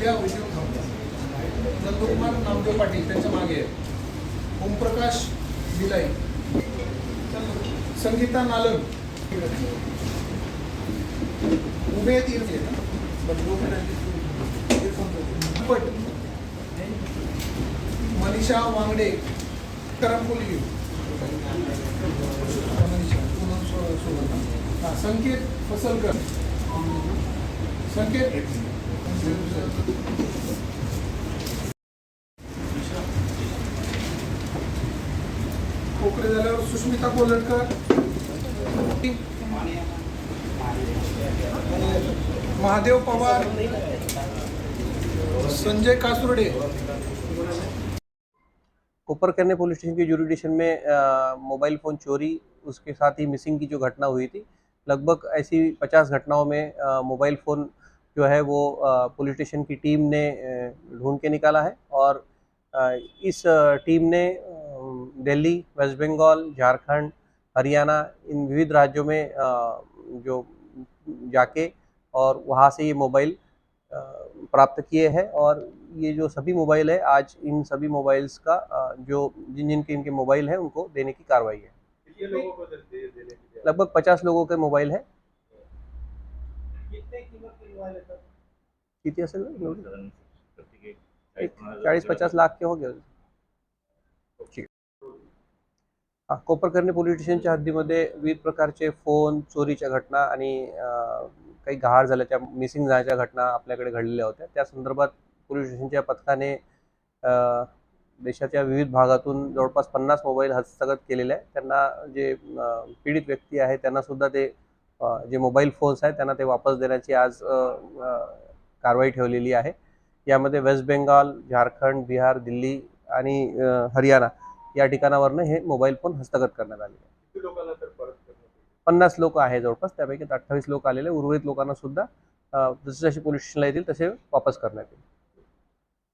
त्या उद्योग थांबतात नंदकुमार नामदेव पाटील त्यांच्या मागे आहे ओमप्रकाश दिलाई संगीता नालन उभे इरले पट मनीषा वांगडे. करमपुली संकेत फसलकर. संकेत? सुष्मिता कोलटकर. महादेव पवार. संजय कासुर्डे. कोपरकरने पुलिस स्टेशन के जुरिडिशन में मोबाइल फ़ोन चोरी, उसके साथ ही मिसिंग की जो घटना हुई थी, लगभग ऐसी पचास घटनाओं में मोबाइल फ़ोन जो है वो पुलिस स्टेशन की टीम ने ढूंढ के निकाला है और इस टीम ने दिल्ली वेस्ट बंगाल झारखंड हरियाणा इन विविध राज्यों में जो जाके और वहाँ से ये मोबाइल प्राप्त किए हैं और ये जो सभी मोबाइल है आज इन सभी मोबाइल्स का जो जिन जिन के इनके मोबाइल हैं उनको देने की कार्रवाई है? लगभग पचास लोगों के मोबाइल है किती असेल एवढी? चाळीस पचास लाख के हो कोपरकर्णी पोलीस स्टेशनच्या हद्दीमध्ये विविध प्रकारचे फोन चोरीच्या घटना आणि काही गहाळ झाल्याच्या मिसिंग झाल्याच्या घटना आपल्याकडे घडलेल्या होत्या. त्या संदर्भात पोलीस स्टेशनच्या पथकाने देशाच्या विविध भागातून जवळपास पन्नास मोबाईल हस्तगत केलेले आहे त्यांना जे पीडित व्यक्ती आहे त्यांना सुद्धा ते जे मोबाईल फोन्स आहेत त्यांना ते वापस देण्याची आज कारवाई ठेवलेली आहे. यामध्ये वेस्ट बेंगाल झारखंड बिहार दिल्ली आणि हरियाणा या ठिकाणावरनं हे मोबाईल फोन हस्तगत करण्यात आले? पन्नास लोक आहे जवळपास त्यापैकी अठ्ठावीस लोक आलेले उर्वरित लोकांना सुद्धा जसे जसे पोलीस स्टेशनला येतील तसे वापस करण्यात येईल.